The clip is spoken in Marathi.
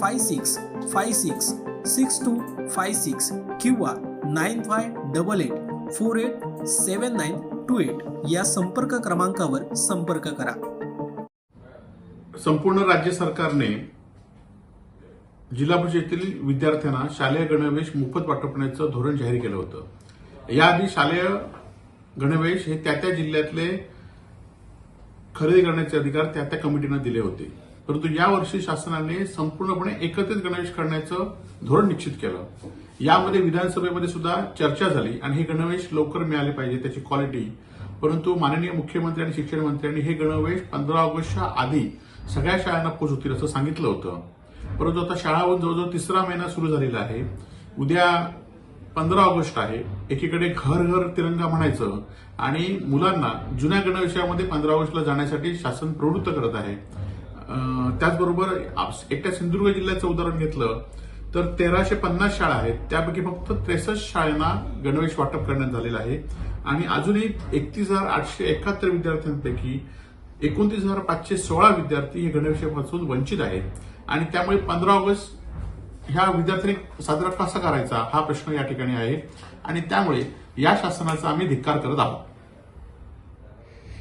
five six five six six two five six किंवा nine five double eight four eight seven nine two eight या संपर्क क्रमांकावर संपर्क करा. संपूर्ण राज्य सरकारने जिल्हा परिषदेतील विद्यार्थ्यांना शालेय गणवेश मोफत वाटपण्याचं धोरण जाहीर केलं होतं. याआधी शालेय गणवेश हे त्या त्या जिल्ह्यातले खरेदी करण्याचे अधिकार त्या त्या कमिटीनं दिले होते. परंतु यावर्षी शासनाने संपूर्णपणे एकत्रित गणवेश करण्याचं धोरण निश्चित केलं. यामध्ये विधानसभेमध्ये सुद्धा चर्चा झाली आणि हे गणवेश लवकर मिळाले पाहिजे त्याची क्वालिटी परंतु माननीय मुख्यमंत्री आणि शिक्षण मंत्र्यांनी हे गणवेश पंधरा ऑगस्टच्या आधी सगळ्या शाळांना पोहोचवतील असं सांगितलं होतं. परंतु आता शाळा जवळजवळ तिसरा महिना सुरू झालेला आहे. उद्या पंधरा ऑगस्ट आहे. एकीकडे घर घर तिरंगा म्हणायचं आणि मुलांना जुन्या गणवेशामध्ये पंधरा ऑगस्टला जाण्यासाठी शासन प्रवृत्त करत आहे. त्याचबरोबर आप- एकट्या सिंधुदुर्ग जिल्ह्याचं उदाहरण घेतलं तर तेराशे पन्नास शाळा आहेत. त्यापैकी फक्त त्रेसष्ट शाळांना गणवेश वाटप करण्यात झालेलं आहे. आणि अजूनही एकतीस हजार आठशे एकाहत्तर विद्यार्थ्यांपैकी एकोणतीस हजार पाचशे सोळा विद्यार्थी हे गणवेशापासून वंचित आहेत. आणि त्यामुळे पंधरा ऑगस्ट ह्या विद्यार्थ्यांनी साजरा कसा करायचा हा प्रश्न या ठिकाणी आहे. आणि त्यामुळे या शासनाचा आम्ही धिक्कार करत आहोत.